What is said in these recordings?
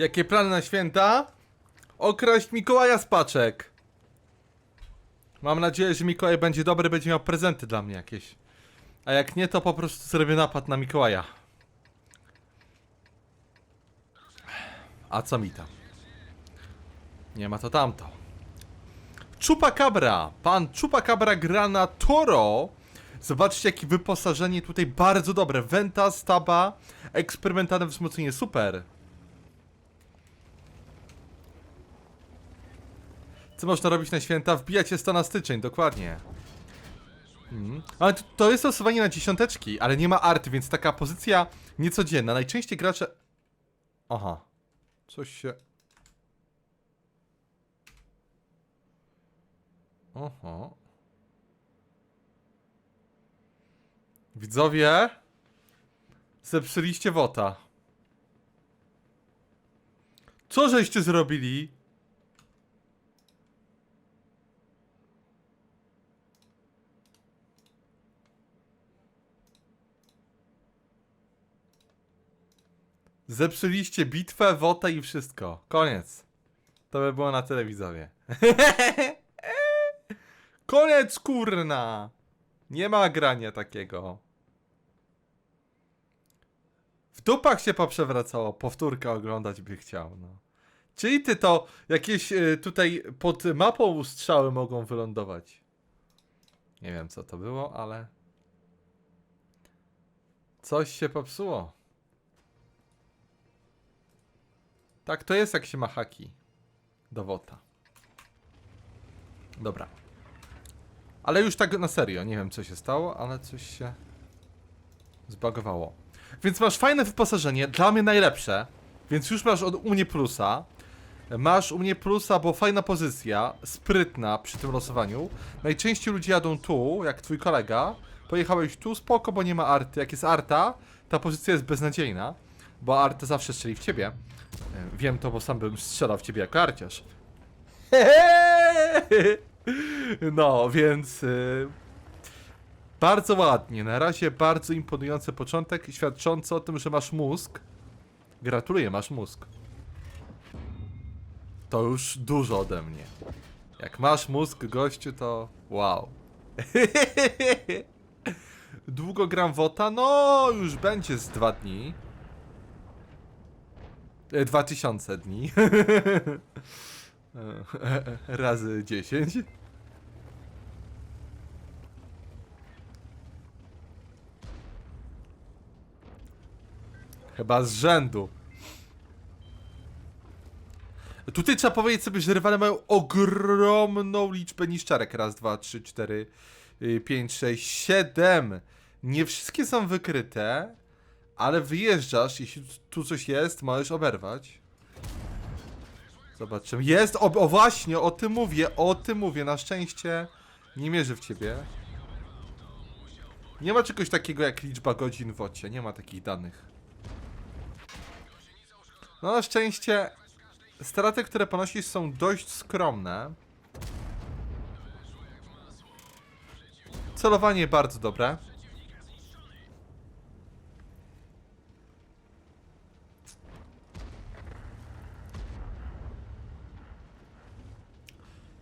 Jakie plany na święta? Okraść Mikołaja z paczek. Mam nadzieję, że Mikołaj będzie dobry, będzie miał prezenty dla mnie jakieś. A jak nie, to po prostu zrobię napad na Mikołaja. A co mi tam? Nie ma to tamto. Chupacabra! Pan Chupacabra gra na Toro. Zobaczcie, jakie wyposażenie tutaj bardzo dobre. Venta, staba, eksperymentalne wzmocnienie, super. Co można robić na święta? Wbijać jest to na styczeń, dokładnie. Mhm. Ale to, to jest losowanie na dziesiąteczki, ale nie ma arty, więc taka pozycja niecodzienna. Najczęściej gracze... Aha. Coś się... Oho. Widzowie? Zepsuliście wota. Co żeście zrobili? Zepsuliście bitwę, wota i wszystko. Koniec. To by było na tyle, widzowie. Koniec, kurna! Nie ma grania takiego. W dupach się poprzewracało, powtórkę oglądać by chciał, no. Czyli ty to jakieś y, tutaj pod mapą strzały mogą wylądować. Nie wiem co to było, ale... Coś się popsuło. Tak to jest jak się ma haki. Do wota. Dobra. Ale już tak na serio, nie wiem co się stało, ale coś się zbagowało. Więc masz fajne wyposażenie, dla mnie najlepsze, więc już masz od u mnie plusa. Masz u mnie plusa, bo fajna pozycja, sprytna przy tym losowaniu. Najczęściej ludzie jadą tu, jak twój kolega. Pojechałeś tu, spoko, bo nie ma arty. Jak jest arta, ta pozycja jest beznadziejna, bo arta zawsze strzeli w ciebie. E, Wiem to, bo sam bym strzelał w ciebie jako arciarz. No, więc y, bardzo ładnie. Na razie bardzo imponujący początek, świadczący o tym, że masz mózg. Gratuluję, masz mózg. To już dużo ode mnie. Jak masz mózg, gościu, to wow. Długo gram wota? No, już będzie z dwa dni. E, Dwa tysiące dni. E, Razy 10. Chyba z rzędu. Tutaj trzeba powiedzieć sobie, że rywale mają ogromną liczbę niszczarek. Raz, dwa, trzy, cztery, y, pięć, sześć, siedem. Nie wszystkie są wykryte, ale wyjeżdżasz, jeśli tu coś jest, możesz oberwać. Zobaczymy. Jest! O, o właśnie, o tym mówię, o tym mówię. Na szczęście nie mierzy w ciebie. Nie ma czegoś takiego jak liczba godzin w ocie. Nie ma takich danych. No na szczęście straty, które ponosisz są dość skromne. Celowanie bardzo dobre.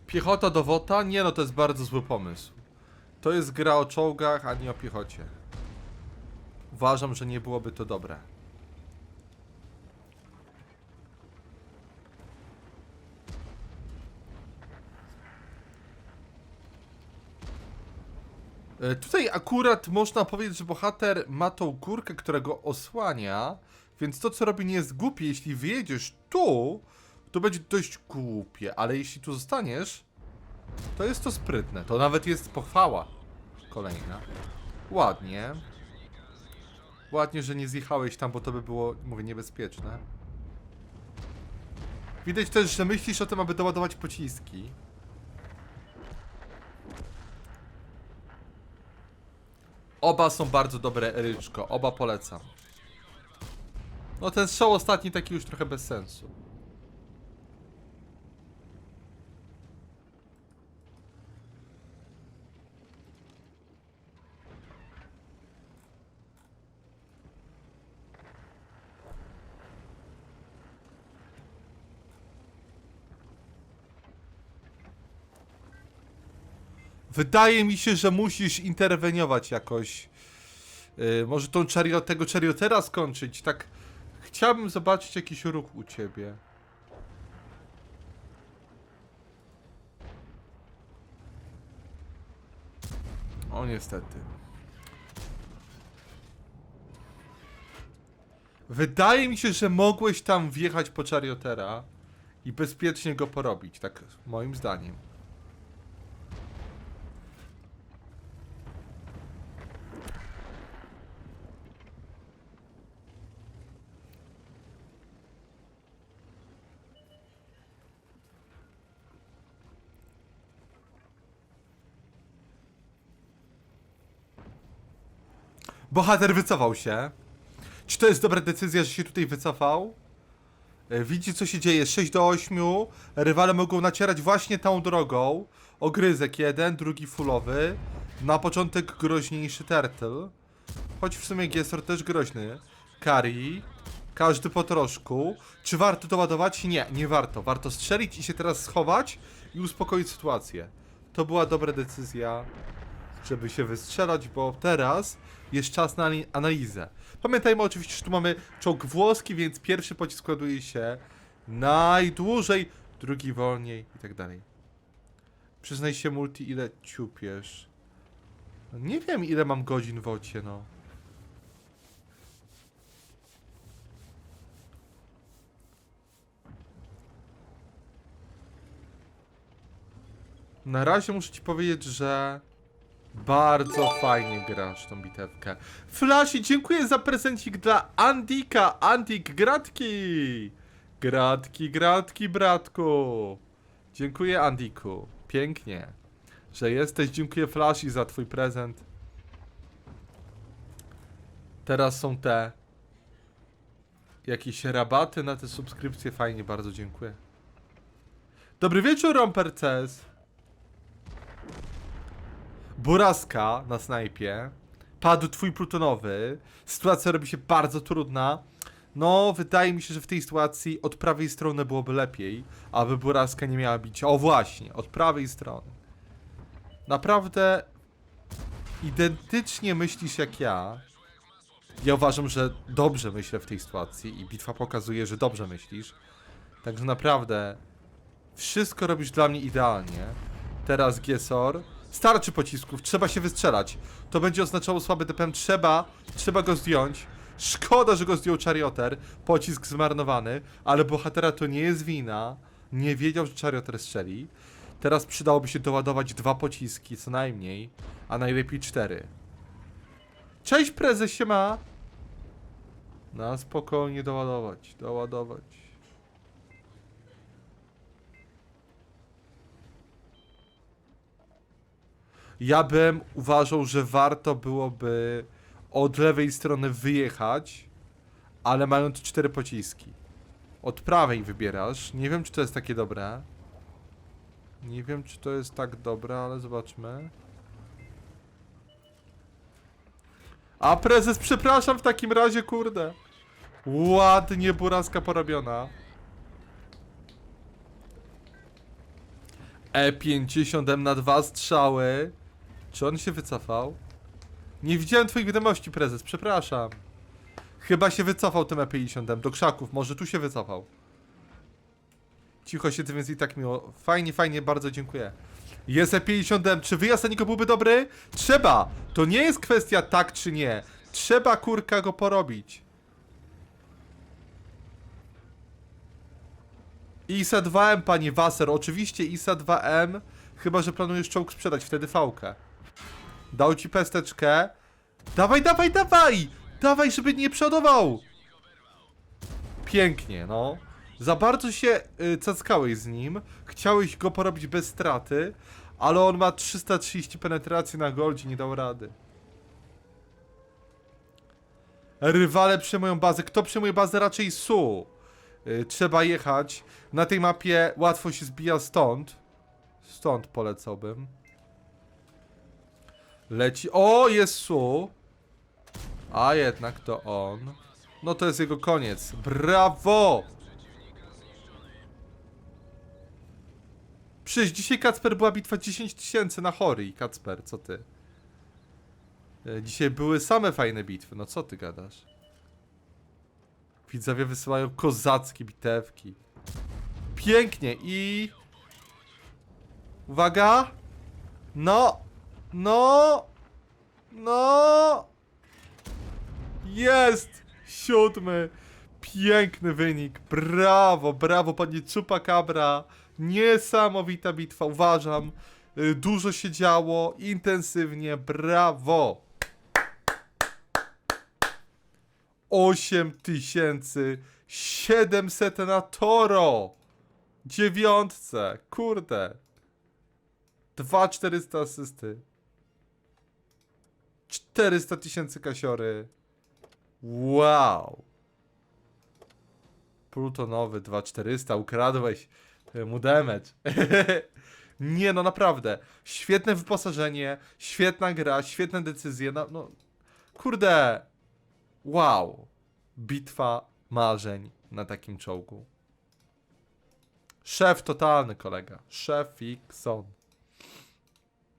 Piechota do wota? Nie no, to jest bardzo zły pomysł. To jest gra o czołgach, a nie o piechocie. Uważam, że nie byłoby to dobre. E, Tutaj akurat można powiedzieć, że bohater ma tą górkę, która go osłania, więc to co robi nie jest głupie. Jeśli wyjedziesz tu, to będzie dość głupie, ale jeśli tu zostaniesz, to jest to sprytne. To nawet jest pochwała kolejna. Ładnie. Ładnie, że nie zjechałeś tam, bo to by było, mówię, niebezpieczne. Widać też, że myślisz o tym, aby doładować pociski. Oba są bardzo dobre, Ryczko. Oba polecam. No ten strzał ostatni taki już trochę bez sensu. Wydaje mi się, że musisz interweniować jakoś. Yy, może tą chariot, tego chariotera skończyć. Tak. Chciałbym zobaczyć jakiś ruch u ciebie. O niestety. Wydaje mi się, że mogłeś tam wjechać po chariotera i bezpiecznie go porobić, tak moim zdaniem. Bohater wycofał się. Czy to jest dobra decyzja, że się tutaj wycofał? E, Widzi co się dzieje, 6 do 8 Rywale mogą nacierać właśnie tą drogą. Ogryzek jeden, drugi fullowy Na początek groźniejszy Turtle Choć w sumie Gestor też groźny. Kari. Każdy po troszku. Czy warto doładować? Nie, nie warto. Warto strzelić i się teraz schować I uspokoić sytuację. To była dobra decyzja żeby się wystrzelać, bo teraz jest czas na analizę. Pamiętajmy oczywiście, że tu mamy czołg włoski, więc pierwszy pocisk ładuje się najdłużej, drugi wolniej i tak dalej. Przyznaj się multi, ile ciupiesz. No Nie wiem, ile mam godzin w ocie, no. Na razie muszę ci powiedzieć, że bardzo fajnie grasz tą bitewkę. Flashi, dziękuję za prezencik dla Andika. Andik, gratki. Gratki, gratki, bratku. Dziękuję, Andiku. Pięknie, że jesteś. Dziękuję, Flashi, za twój prezent. Teraz są te jakieś rabaty na te subskrypcje. Fajnie, bardzo dziękuję. Dobry wieczór, Romper CS. Buraska na snajpie. Padł twój plutonowy. Sytuacja robi się bardzo trudna. No, wydaje mi się, że w tej sytuacji od prawej strony byłoby lepiej, aby Buraska nie miała bicia. O właśnie, od prawej strony. Naprawdę identycznie myślisz jak ja. Ja uważam, że dobrze myślę w tej sytuacji i bitwa pokazuje, że dobrze myślisz. Także naprawdę wszystko robisz dla mnie idealnie. Teraz Giesor. Starczy pocisków, trzeba się wystrzelać. To będzie oznaczało słaby DPM. Trzeba, trzeba go zdjąć. Szkoda, że go zdjął Charioter. Pocisk zmarnowany, ale bohatera to nie jest wina. Nie wiedział, że Charioter strzeli. Teraz przydałoby się doładować dwa pociski, co najmniej, a najlepiej cztery. Cześć prezesie ma. Na spokojnie doładować, doładować. Ja bym uważał, że warto byłoby od lewej strony wyjechać, ale mając cztery pociski. Od prawej wybierasz. Nie wiem, czy to jest takie dobre. Nie wiem, czy to jest tak dobre, ale zobaczmy. A prezes, przepraszam w takim razie, kurde. Ładnie buraska porobiona. E50M na dwa strzały. Czy on się wycofał? Nie widziałem twoich wiadomości, prezes, przepraszam. Chyba się wycofał tym E50M do krzaków, może tu się wycofał. Cicho siedzę, więc i tak miło. Fajnie, fajnie, bardzo dziękuję. Jest E50M, czy wyjazd na niego byłby dobry? Trzeba! To nie jest kwestia tak czy nie. Trzeba kurka go porobić. ISA 2M, panie Wasser, oczywiście ISA 2M, chyba że planujesz czołg sprzedać, wtedy fałkę. Dał ci pesteczkę. Dawaj, dawaj, dawaj! Dawaj, żeby nie przodował! Pięknie, no. Za bardzo się y, cackałeś z nim. Chciałeś go porobić bez straty, ale on ma 330 penetracji na goldzie, nie dał rady. Rywale przejmują bazę. Kto przejmuje bazę? Raczej Su. Y, trzeba jechać. Na tej mapie łatwo się zbija stąd. Stąd polecałbym. Leci. O, jest Su. A jednak to on. No to jest jego koniec. Brawo! Przecież dzisiaj Kacper była bitwa 10 tysięcy na chory Kacper, co ty? E, Dzisiaj były same fajne bitwy, no co ty gadasz? Widzowie wysyłają kozackie bitewki. Pięknie i... Uwaga! No! No! No! Jest! Siódmy! Piękny wynik! Brawo, brawo panie Chupacabra! Niesamowita bitwa, uważam. Y, Dużo się działo, intensywnie, brawo! 8700 na Toro! Dziewiątce, kurde. 2400 asysty. 400 tysięcy kasiory. Wow. Plutonowy 2400, ukradłeś y, mu damage. Nie no, naprawdę. Świetne wyposażenie, świetna gra, świetne decyzje. No, no. Kurde. Wow. Bitwa marzeń na takim czołgu. Szef totalny, kolega. Szef Xon.